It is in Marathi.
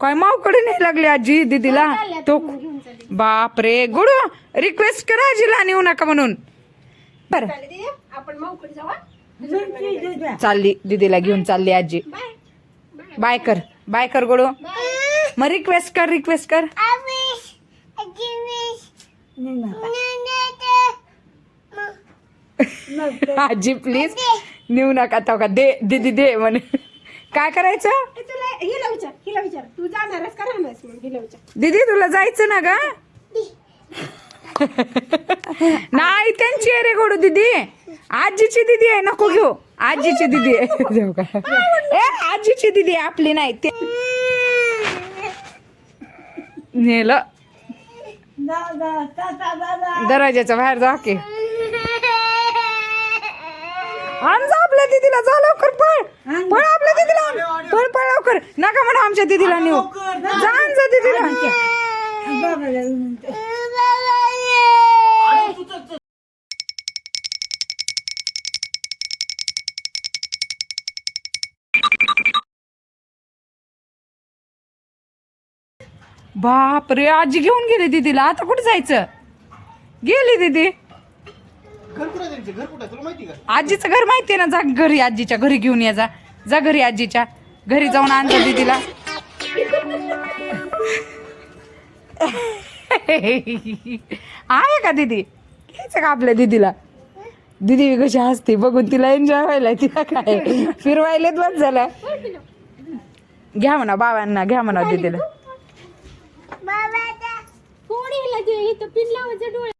काय मावकडे नाही लागली आजी दीदीला? तो बापरे गुडू रिक्वेस्ट करा आजीला नेऊ नका म्हणून. बर. आपण जाऊ चालली दीदीला घेऊन चालली आजी. बाय. कर बाय कर गुडू. मग रिक्वेस्ट कर रिक्वेस्ट कर. आजी प्लीज नेऊ नका तो का. दे दीदी दे म्हणे. काय करायचं? हिला विचार हिला विचार. तू जाणारच का मग हिला विचार. दीदी तुला जायचं ना गा? नाही त्यांची आहे रे गोडू दीदी. आजीची दीदी आहे नको घेऊ. आजीची दीदी आहे. जाऊ का? ए आजीची दीदी आहे, आपली नाही ते नेलं. दरवाजाच्या बाहेर जा की. आण जा. आपल्या दीदीला जा लवकर पळ. पळ आपल्या दीदीला. पळ पळ लवकर. नका म्हणा आमच्या दीदीला नेऊ. जा. आण जा दीदीला बाप रे आजी घेऊन गेली दीदीला. आता कुठे जायचं? गेली दीदी. घर कुठे त्यांचे? घर कुठे तुला माहिती का? आजीचं घर माहितीये ना? जा घरी आजीच्या घरी घेऊन या जा. जा घरी आजीच्या. घरी जाऊन आण जा दीदीला. आहे का दीदी? घ्यायचं का आपल्या दीदीला? दीदी कशी हसते. बघून तिला एन्जॉय व्हायला तिला काय? फिरवायला बस झालं. घ्या म्हणा बाबांना घ्या म्हणा दीदीला. पिन लावायचं